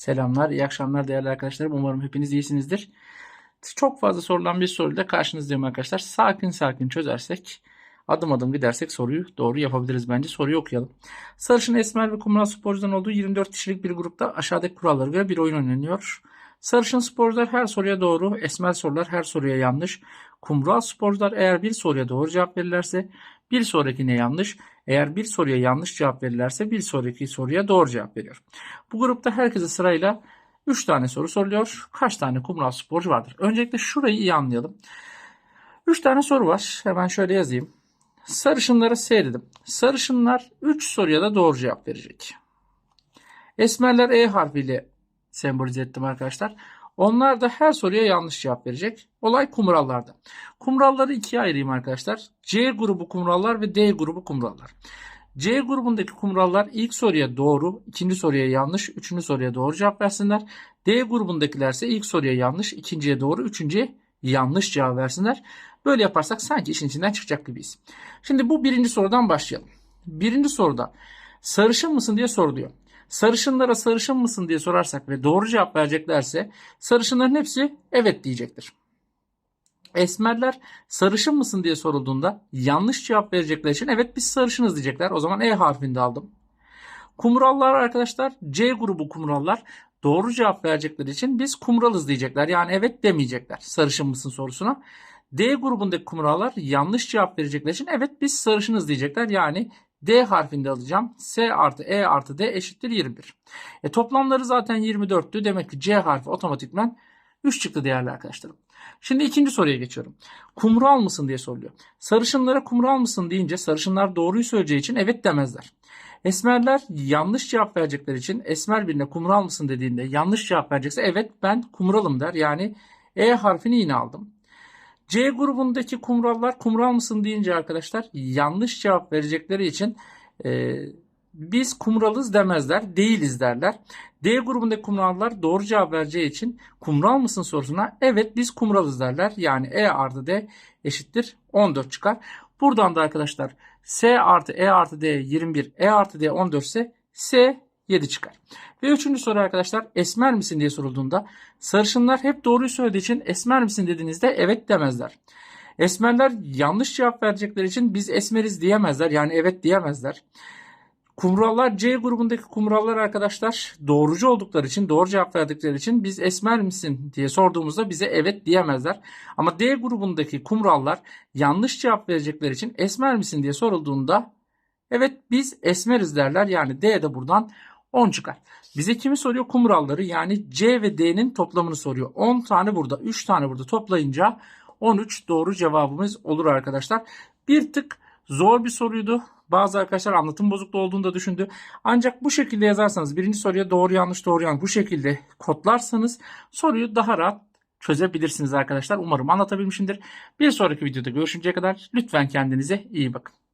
Selamlar, iyi akşamlar değerli arkadaşlarım. Umarım hepiniz iyisinizdir. Çok fazla sorulan bir soruyla karşınızdayım arkadaşlar. Sakin sakin çözersek, adım adım gidersek soruyu doğru yapabiliriz bence. Soruyu okuyalım. Sarışın, esmer ve kumral sporcuların olduğu 24 kişilik bir grupta aşağıdaki kurallara göre bir oyun oynanıyor. Sarışın sporcular her soruya doğru, esmer sorular her soruya yanlış. Kumral sporcular eğer bir soruya doğru cevap verirlerse bir sonrakine yanlış. Eğer bir soruya yanlış cevap verirlerse bir sonraki soruya doğru cevap veriyor. Bu grupta herkese sırayla 3 tane soru soruluyor. Kaç tane kumral sporcu vardır? Öncelikle şurayı iyi anlayalım. 3 tane soru var. Hemen şöyle yazayım. Sarışınlara S dedim. Sarışınlar 3 soruya da doğru cevap verecek. Esmerler E harfiyle sembolize ettim arkadaşlar. Onlar da her soruya yanlış cevap verecek. Olay kumrallarda. Kumralları ikiye ayırayım arkadaşlar. C grubu kumrallar ve D grubu kumrallar. C grubundaki kumrallar ilk soruya doğru, ikinci soruya yanlış, üçüncü soruya doğru cevap versinler. D grubundakiler ise ilk soruya yanlış, ikinciye doğru, üçüncüye yanlış cevap versinler. Böyle yaparsak sanki işin içinden çıkacak gibiyiz. Şimdi bu birinci sorudan başlayalım. Birinci soruda sarışın mısın diye soruluyor. Sarışınlara sarışın mısın diye sorarsak ve doğru cevap vereceklerse sarışınların hepsi evet diyecektir. Esmerler sarışın mısın diye sorulduğunda yanlış cevap verecekler için evet biz sarışınız diyecekler. O zaman E harfini de aldım. Kumrallar arkadaşlar C grubu kumrallar doğru cevap verecekleri için biz kumralız diyecekler. Yani evet demeyecekler sarışın mısın sorusuna. D grubundaki kumrallar yanlış cevap verecekler için evet biz sarışınız diyecekler. Yani D harfinde alacağım. S artı E artı D eşittir 21. E, toplamları zaten 24'tü. Demek ki C harfi otomatikman 3 çıktı değerli arkadaşlarım. Şimdi ikinci soruya geçiyorum. Kumral mısın diye soruluyor. Sarışınlara kumral mısın deyince sarışınlar doğruyu söyleyeceği için evet demezler. Esmerler yanlış cevap verecekler için esmer birine kumral mısın dediğinde yanlış cevap verecekse evet ben kumralım der. Yani E harfini yine aldım. C grubundaki kumrallar kumral mısın deyince arkadaşlar yanlış cevap verecekleri için e, biz kumralız demezler, değiliz derler. D grubundaki kumrallar doğru cevap vereceği için kumral mısın sorusuna evet biz kumralız derler. Yani E artı D eşittir 14 çıkar. Buradan da arkadaşlar S artı E artı D 21, E artı D 14 ise S 7 çıkar. Ve üçüncü soru arkadaşlar esmer misin diye sorulduğunda sarışınlar hep doğruyu söylediği için esmer misin dediğinizde evet demezler. Esmerler yanlış cevap verecekleri için biz esmeriz diyemezler. Yani evet diyemezler. Kumrallar C grubundaki kumrallar arkadaşlar doğrucu oldukları için doğru cevap verdikleri için biz esmer misin diye sorduğumuzda bize evet diyemezler. Ama D grubundaki kumrallar yanlış cevap verecekleri için esmer misin diye sorulduğunda evet biz esmeriz derler. Yani D de buradan 10 çıkar. Bize kimi soruyor? Kumralları yani C ve D'nin toplamını soruyor. 10 tane burada 3 tane burada toplayınca 13 doğru cevabımız olur arkadaşlar. Bir tık zor bir soruydu. Bazı arkadaşlar anlatım bozukluğu olduğunu da düşündü. Ancak bu şekilde yazarsanız birinci soruya doğru yanlış doğru yanlış bu şekilde kodlarsanız soruyu daha rahat çözebilirsiniz arkadaşlar. Umarım anlatabilmişimdir. Bir sonraki videoda görüşünceye kadar lütfen kendinize iyi bakın.